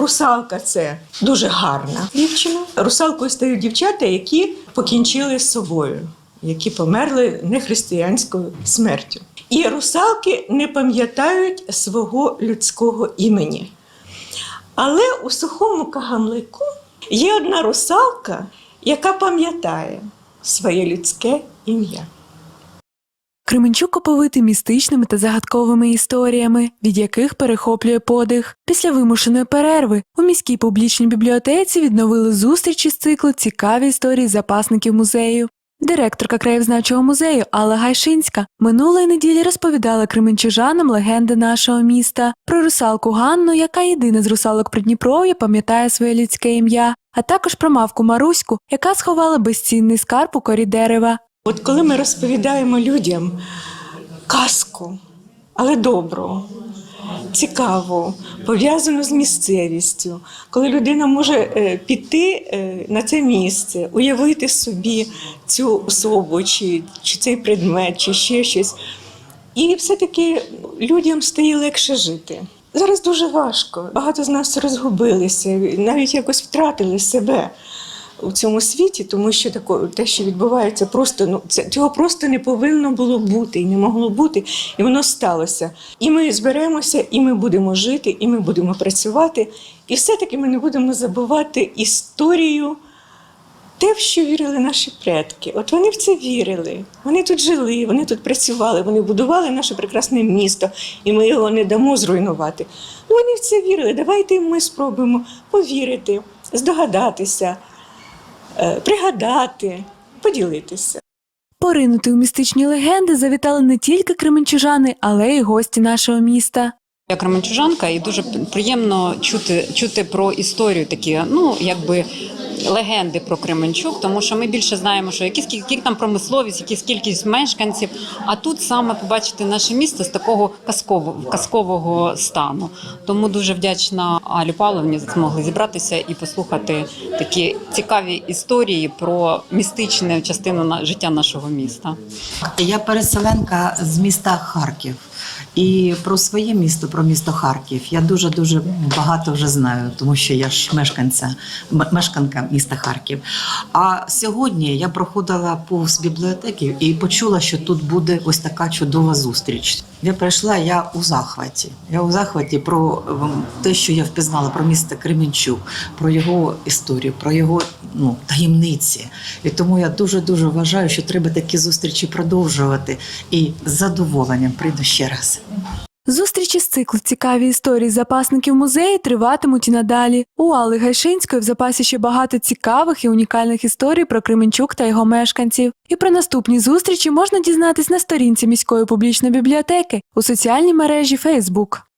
Русалка це дуже гарна дівчина. Русалкою стають дівчата, які покінчили з собою, які померли нехристиянською смертю. І русалки не пам'ятають свого людського імені. Але у сухому кагамлику є одна русалка, яка пам'ятає своє людське ім'я. Кременчук оповитий містичними та загадковими історіями, від яких перехоплює подих. Після вимушеної перерви у міській публічній бібліотеці відновили зустрічі з циклу Цікаві історії запасників музею. Директорка краєзнавчого музею Алла Гайшинська минулої неділі розповідала кременчужанам легенди нашого міста про русалку Ганну, яка єдина з русалок Придніпров'я пам'ятає своє людське ім'я, а також про мавку Маруську, яка сховала безцінний скарб у корі дерева. От коли ми розповідаємо людям казку, але добру, цікаву, пов'язану з місцевістю, коли людина може е, піти е, на це місце, уявити собі цю особу, чи, чи цей предмет, чи ще щось, і все-таки людям стає легше жити. Зараз дуже важко. Багато з нас розгубилися, навіть якось втратили себе у цьому світі, тому що тако, те, що відбувається, просто ну це цього просто не повинно було бути і не могло бути, і воно сталося. І ми зберемося, і ми будемо жити, і ми будемо працювати. І все-таки ми не будемо забувати історію. Те, в що вірили наші предки. От вони в це вірили. Вони тут жили, вони тут працювали, вони будували наше прекрасне місто, і ми його не дамо зруйнувати. Ну, вони в це вірили. Давайте ми спробуємо повірити, здогадатися, пригадати, поділитися. Поринути у містичні легенди завітали не тільки кременчужани, але й гості нашого міста. Я кременчужанка, і дуже приємно чути, чути про історію такі, ну якби. Легенди про Кременчук, тому що ми більше знаємо, що які скільки там промисловість, які кількість мешканців. А тут саме побачити наше місто з такого казкового казкового стану. Тому дуже вдячна Алі Павловні змогли зібратися і послухати такі цікаві історії про містичну частину на життя нашого міста. Я переселенка з міста Харків. І про своє місто, про місто Харків, я дуже дуже багато вже знаю, тому що я ж мешканця, мешканка міста Харків. А сьогодні я проходила повз бібліотеки і почула, що тут буде ось така чудова зустріч. Я прийшла, я у захваті. Я у захваті про ем, те, що я впізнала про місто Кременчук, про його історію, про його ну, таємниці. І тому я дуже дуже вважаю, що треба такі зустрічі продовжувати. І з задоволенням прийду ще раз. Зустрічі з циклу Цікаві історії запасників музею триватимуть і надалі. У Алли Гайшинської в запасі ще багато цікавих і унікальних історій про Кременчук та його мешканців. І про наступні зустрічі можна дізнатись на сторінці міської публічної бібліотеки у соціальній мережі Facebook.